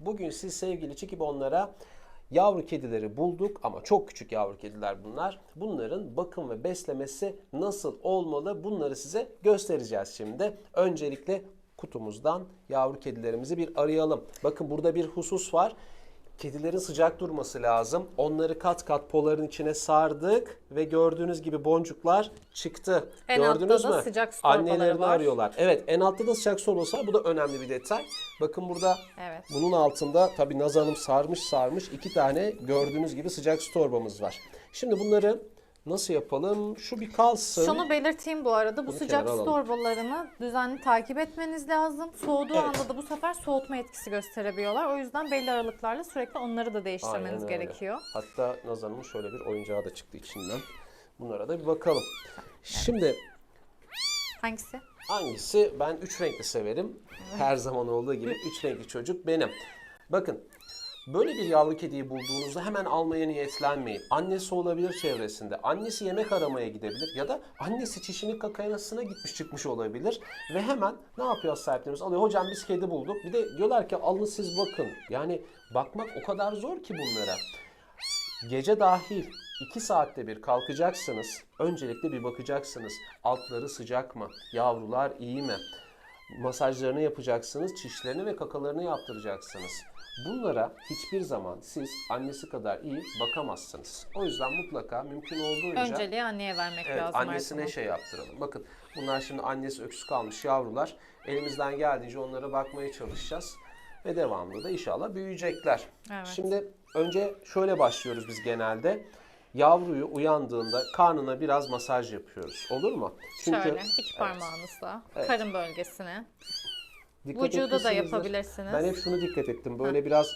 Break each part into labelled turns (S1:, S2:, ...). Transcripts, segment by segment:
S1: Bugün siz sevgili çikibonlara yavru kedileri bulduk ama çok küçük yavru kediler bunlar. Bunların bakım ve beslemesi nasıl olmalı bunları size göstereceğiz şimdi. Öncelikle kutumuzdan yavru kedilerimizi bir arayalım. Bakın burada bir husus var. Kedilerin sıcak durması lazım. Onları kat kat poların içine sardık ve gördüğünüz gibi boncuklar çıktı.
S2: En
S1: Gördünüz
S2: altta da
S1: mü?
S2: sıcak su torbaları
S1: Annelerini
S2: var.
S1: arıyorlar. Evet en altta da sıcak su olsa bu da önemli bir detay. Bakın burada
S2: Evet.
S1: bunun altında tabii Naz Hanım sarmış sarmış iki tane gördüğünüz gibi sıcak su torbamız var. Şimdi bunları nasıl yapalım? Şu bir kalsın.
S2: Şunu belirteyim bu arada. Bu
S1: Bunu
S2: sıcak
S1: kenara
S2: su
S1: alalım.
S2: torbalarını düzenli takip etmeniz lazım. Soğuduğu
S1: Evet.
S2: anda da bu sefer soğutma etkisi gösterebiliyorlar. O yüzden belli aralıklarla sürekli onları da değiştirmeniz
S1: Aynen öyle.
S2: gerekiyor.
S1: Hatta Naz Hanım'ın şöyle bir oyuncağı da çıktı içinden. Bunlara da bir bakalım. Şimdi
S2: Hangisi?
S1: Hangisi? Ben üç renkli severim. Her zaman olduğu gibi üç renkli çocuk benim. Bakın böyle bir yavru kediyi bulduğunuzda hemen almaya niyetlenmeyin. Annesi olabilir çevresinde. Annesi yemek aramaya gidebilir ya da annesi çişini kakayasına gitmiş çıkmış olabilir. Ve hemen ne yapıyor sahiplerimiz? Alıyor hocam biz kedi bulduk. Bir de diyorlar ki alın siz bakın. Yani bakmak o kadar zor ki bunlara. Gece dahil 2 saatte bir kalkacaksınız. Öncelikle bir bakacaksınız. Altları sıcak mı? Yavrular iyi mi? Masajlarını yapacaksınız. Çişlerini ve kakalarını yaptıracaksınız. Bunlara hiçbir zaman siz annesi kadar iyi bakamazsınız. O yüzden mutlaka mümkün olduğunca
S2: Önceliği anneye vermek
S1: Evet,
S2: lazım
S1: annesine
S2: zaman.
S1: şey yaptıralım. Bakın bunlar şimdi annesi öksüz kalmış yavrular. Elimizden geldiğince onlara bakmaya çalışacağız. Ve devamlı da inşallah büyüyecekler.
S2: Evet.
S1: Şimdi önce şöyle başlıyoruz biz genelde. Yavruyu uyandığında karnına biraz masaj yapıyoruz. Olur mu?
S2: Şöyle iki parmağınızla
S1: Evet.
S2: karın bölgesine.
S1: Dikkat
S2: Vücuda da
S1: etmişsinizdir.
S2: yapabilirsiniz.
S1: Ben hep şunu dikkat ettim. Böyle biraz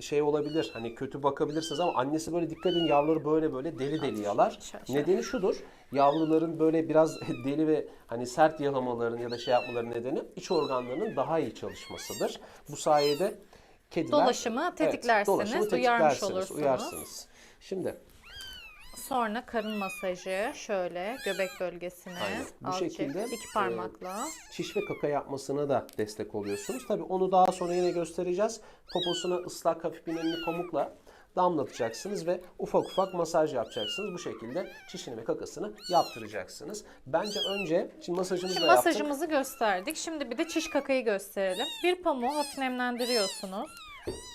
S1: şey olabilir. Hani kötü bakabilirsiniz ama annesi böyle dikkat edin yavruları böyle böyle deli deli yalar.
S2: Şöyle.
S1: Nedeni şudur. Yavruların böyle biraz deli ve hani sert yalamaların ya da şey yapmaların nedeni iç organlarının daha iyi çalışmasıdır. Bu sayede kediler
S2: Dolaşımı tetiklersiniz, uyarmış olursunuz.
S1: Uyarsınız. Şimdi
S2: Sonra karın masajı şöyle göbek bölgesine
S1: Aynen. Bu şekilde,
S2: iki parmakla.
S1: çiş ve kaka yapmasına da destek oluyorsunuz. Tabii onu daha sonra yine göstereceğiz. Poposuna ıslak hafif bir nemli pamukla damlatacaksınız ve ufak ufak masaj yapacaksınız. Bu şekilde çişini ve kakasını yaptıracaksınız. Bence önce şimdi masajımızı
S2: Şimdi
S1: yaptık.
S2: masajımızı gösterdik. Şimdi bir de çiş kakayı gösterelim. Bir pamuğu hafif nemlendiriyorsunuz.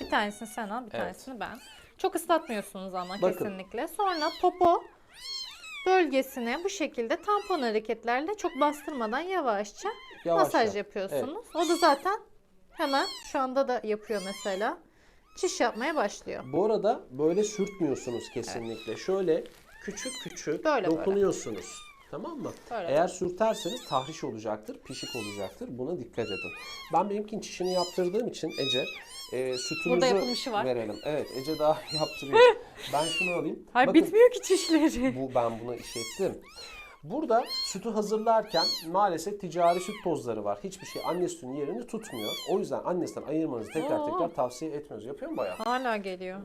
S2: Bir tanesini sen al, bir
S1: Evet.
S2: tanesini ben. Çok ıslatmıyorsunuz ama
S1: Bakın.
S2: kesinlikle. Sonra popo bölgesine bu şekilde tampon hareketlerle çok bastırmadan yavaşça
S1: Yavaşça.
S2: masaj yapıyorsunuz. O da zaten hemen şu anda da yapıyor mesela. Çiş yapmaya başlıyor.
S1: Bu arada böyle sürtmüyorsunuz kesinlikle. Şöyle küçük küçük
S2: Böyle böyle.
S1: Tamam mı?
S2: Böyle.
S1: Eğer sürterseniz tahriş olacaktır, pişik olacaktır. Buna dikkat edin. Ben benimkinin çişini yaptırdığım için Ece e, sütümüzü
S2: var.
S1: verelim. Evet Ece daha yaptırıyor. ben şunu alayım.
S2: Hayır
S1: Bakın,
S2: bitmiyor ki çişleri.
S1: bu ben buna işlettim. Burada sütü hazırlarken maalesef ticari süt tozları var. Hiçbir şey anne sütünün yerini tutmuyor. O yüzden annesinden ayırmanızı tekrar
S2: Oo.
S1: tekrar tavsiye etmiyoruz. Yapıyor mu bayağı?
S2: Hala geliyor.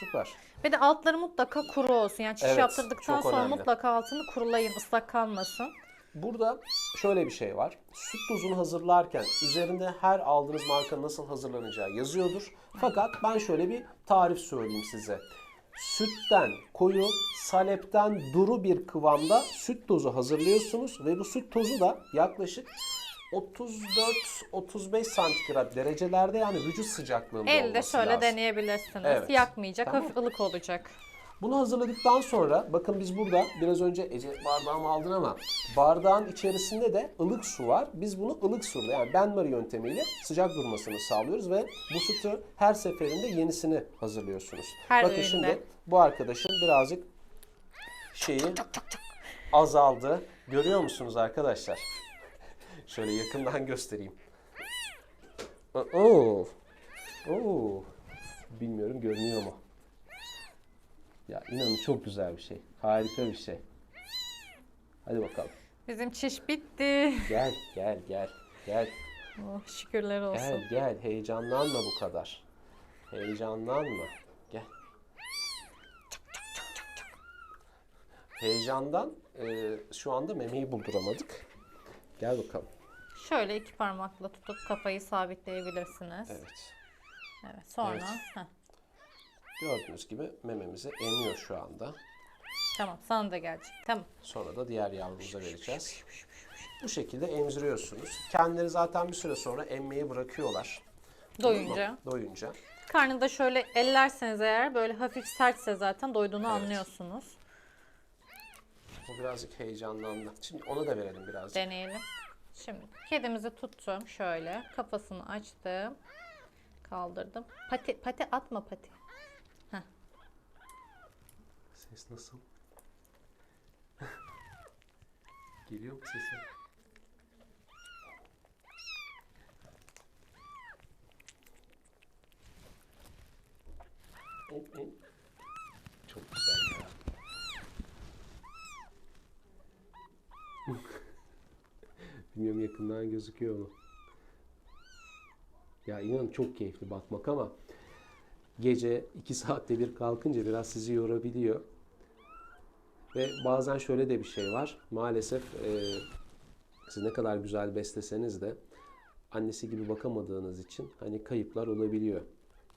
S1: Süper.
S2: Ve de altları mutlaka kuru olsun. Yani çiş
S1: Evet,
S2: yaptırdıktan
S1: çok
S2: sonra
S1: önemli.
S2: mutlaka altını kurulayın, ıslak kalmasın.
S1: Burada şöyle bir şey var. Süt tozunu hazırlarken üzerinde her aldığınız marka nasıl hazırlanacağı yazıyordur. Fakat ben şöyle bir tarif söyleyeyim size. Sütten koyu, salepten duru bir kıvamda süt tozu hazırlıyorsunuz ve bu süt tozu da yaklaşık 34-35 santigrat derecelerde yani vücut sıcaklığında
S2: Elde
S1: olması
S2: şöyle
S1: lazım.
S2: deneyebilirsiniz.
S1: Evet.
S2: Yakmayacak,
S1: Tamam.
S2: hafif ılık olacak.
S1: Bunu hazırladıktan sonra bakın biz burada biraz önce Ece bardağımı aldın ama bardağın içerisinde de ılık su var. Biz bunu ılık suyla yani benmari yöntemiyle sıcak durmasını sağlıyoruz ve bu sütü her seferinde yenisini hazırlıyorsunuz.
S2: Her
S1: bakın
S2: öğünde.
S1: şimdi bu arkadaşın birazcık şeyi azaldı. Görüyor musunuz arkadaşlar? Şöyle yakından göstereyim. Oo. Oo. Bilmiyorum görünüyor mu? Ya inanın çok güzel bir şey. Harika bir şey. Hadi bakalım.
S2: Bizim çiş bitti.
S1: Gel gel gel. Gel
S2: Oh, şükürler olsun.
S1: gel gel. Heyecanlanma bu kadar. Heyecanlanma. Gel. Heyecandan e, şu anda memeyi bulduramadık. Gel bakalım.
S2: Şöyle iki parmakla tutup kafayı sabitleyebilirsiniz.
S1: Evet.
S2: Evet. Sonra.
S1: Evet.
S2: heh,
S1: Gördüğünüz gibi mememizi emiyor şu anda.
S2: tamam sana da gelecek. Tamam.
S1: Sonra da diğer yavrumuza vereceğiz. Bu şekilde emziriyorsunuz. Kendileri zaten bir süre sonra emmeyi bırakıyorlar.
S2: Doyunca.
S1: Doyunca.
S2: Karnı da şöyle ellerseniz eğer böyle hafif sertse zaten doyduğunu anlıyorsunuz.
S1: O birazcık heyecanlandı. Şimdi ona da verelim birazcık.
S2: Deneyelim. Şimdi kedimizi tuttum şöyle. Kafasını açtım. Kaldırdım. Pati, pati atma pati.
S1: Ses nasıl? Geliyor mu sesi? Hop, hop. Çok güzel ya. Bilmiyorum yakından gözüküyor mu? Ya inan çok keyifli bakmak ama gece 2 saatte bir kalkınca biraz sizi yorabiliyor. Ve bazen şöyle de bir şey var. Maalesef e, siz ne kadar güzel besleseniz de annesi gibi bakamadığınız için hani kayıplar olabiliyor.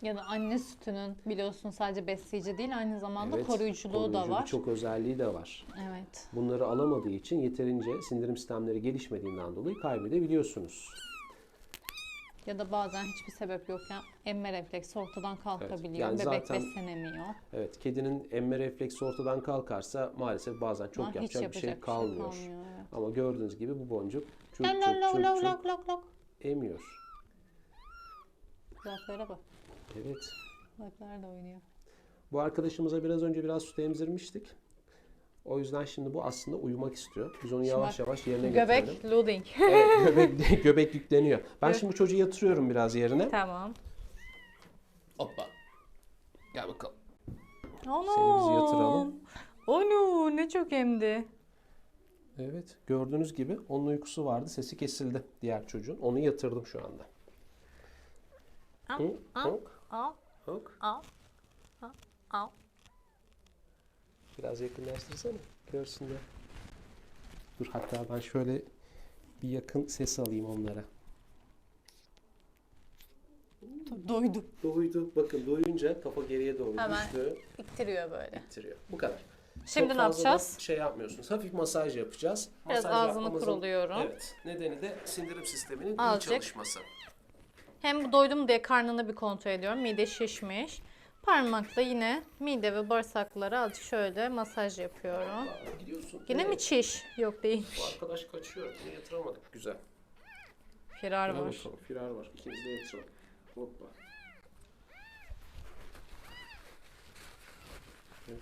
S2: Ya da anne sütünün biliyorsun sadece besleyici değil aynı zamanda
S1: Evet,
S2: koruyuculuğu da
S1: koruyucu
S2: var.
S1: Birçok özelliği de var.
S2: Evet.
S1: Bunları alamadığı için yeterince sindirim sistemleri gelişmediğinden dolayı kaybedebiliyorsunuz.
S2: Ya da bazen hiçbir sebep yokken emme refleksi ortadan kalkabiliyor.
S1: Yani
S2: Bebek
S1: zaten-
S2: beslenemiyor.
S1: Evet, kedinin emme refleksi ortadan kalkarsa maalesef bazen çok
S2: Ama hiç
S1: yapacak, bir şey
S2: yapacak
S1: kalmıyor.
S2: evet.
S1: Ama gördüğünüz gibi bu boncuk çok çok çok çok
S2: lok.
S1: emiyor.
S2: Kulaklara bak.
S1: Evet.
S2: Kulaklar da oynuyor.
S1: Bu arkadaşımıza biraz önce biraz süt emzirmiştik. O yüzden şimdi bu aslında uyumak istiyor. Biz onu yavaş yavaş yerine getirelim.
S2: Göbek loading.
S1: Evet, göbek, göbek yükleniyor. Ben
S2: Evet.
S1: şimdi bu çocuğu yatırıyorum biraz yerine.
S2: tamam.
S1: Hoppa. Gel bakalım.
S2: Ana.
S1: Seni biz yatıralım.
S2: Onu ne çok emdi.
S1: Evet, gördüğünüz gibi onun uykusu vardı. Sesi kesildi diğer çocuğun. Onu yatırdım şu anda.
S2: Al, al, al, al, al, al.
S1: Biraz yakınlaştırsana. Görsünler. Dur hatta ben şöyle bir yakın ses alayım onlara.
S2: Doydu.
S1: Doydu. Bakın doyunca kafa geriye doğru
S2: Hemen.
S1: düştü.
S2: İttiriyor böyle.
S1: Bitiriyor. Bu kadar.
S2: Şimdi
S1: Çok
S2: ne
S1: fazla da
S2: yapacağız?
S1: şey yapmıyorsunuz. Hafif masaj yapacağız.
S2: Biraz
S1: Masaj
S2: ağzını
S1: yapmamızın-
S2: kuruluyorum.
S1: Evet. Nedeni de sindirim sisteminin
S2: Azıcık.
S1: iyi çalışması.
S2: Hem bu doydum diye karnını bir kontrol ediyorum. Mide şişmiş. Parmakla yine mide ve bağırsaklara azıcık şöyle masaj yapıyorum.
S1: Gidiyorsun.
S2: Yine mi çiş? Yok değil.
S1: Bu arkadaş kaçıyor. Bunu yatıramadık. Güzel.
S2: Firar
S1: Gel
S2: var.
S1: bakalım. Firar var. İkiniz de yatıralım. Hoppa. Evet.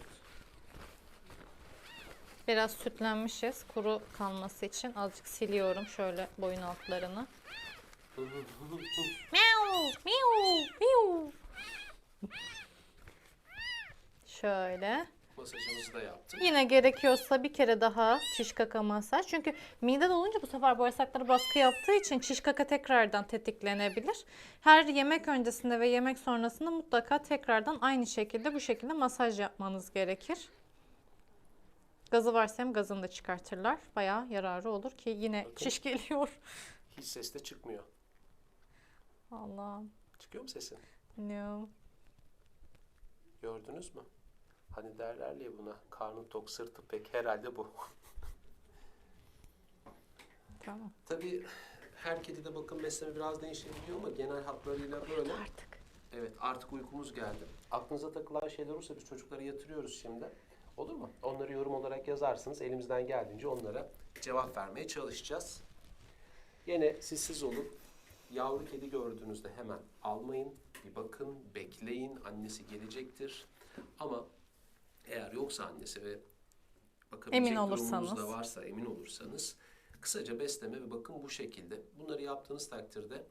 S2: Biraz sütlenmişiz. Kuru kalması için azıcık siliyorum şöyle boyun altlarını. Miau, miau, miau. Şöyle.
S1: Masajımızı da yaptık.
S2: Yine gerekiyorsa bir kere daha çiş kaka masaj. Çünkü mide dolunca bu sefer bağırsaklara baskı yaptığı için çiş kaka tekrardan tetiklenebilir. Her yemek öncesinde ve yemek sonrasında mutlaka tekrardan aynı şekilde bu şekilde masaj yapmanız gerekir. Gazı varsa hem gazını da çıkartırlar. Bayağı yararı olur ki yine
S1: Bakın.
S2: çiş geliyor.
S1: Hiç ses de çıkmıyor.
S2: Allah'ım.
S1: Çıkıyor mu sesin?
S2: No.
S1: Gördünüz mü? Hani derler ya buna karnı tok sırtı pek herhalde bu.
S2: Tamam.
S1: Tabii her kedide bakım besleme biraz değişebiliyor ama genel hatlarıyla böyle.
S2: Artık.
S1: Evet artık uykumuz geldi. Aklınıza takılan şeyler olursa biz çocukları yatırıyoruz şimdi. Olur mu? Onları yorum olarak yazarsınız. Elimizden geldiğince onlara cevap vermeye çalışacağız. Yine sizsiz olun. Yavru kedi gördüğünüzde hemen almayın. Bir bakın, bekleyin. Annesi gelecektir. Ama yoksa annesi ve bakabilecek
S2: Emin
S1: durumunuz
S2: olursanız.
S1: da varsa emin olursanız kısaca besleme ve bakım bu şekilde. Bunları yaptığınız takdirde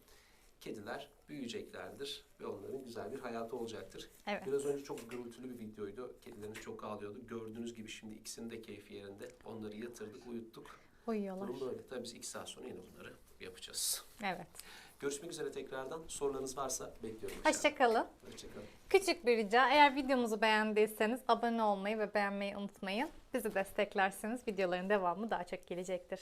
S1: kediler büyüyeceklerdir ve onların güzel bir hayatı olacaktır.
S2: Evet.
S1: Biraz önce çok gürültülü bir videoydu. Kedilerimiz çok ağlıyordu. Gördüğünüz gibi şimdi ikisinin de keyfi yerinde. Onları yatırdık, uyuttuk.
S2: Uyuyorlar.
S1: Durum böyle. Tabii biz iki saat sonra yine bunları yapacağız.
S2: Evet.
S1: Görüşmek üzere tekrardan. Sorularınız varsa bekliyorum.
S2: Hoşçakalın.
S1: Hoşçakalın.
S2: Küçük bir rica. Eğer videomuzu beğendiyseniz abone olmayı ve beğenmeyi unutmayın. Bizi desteklerseniz videoların devamı daha çok gelecektir.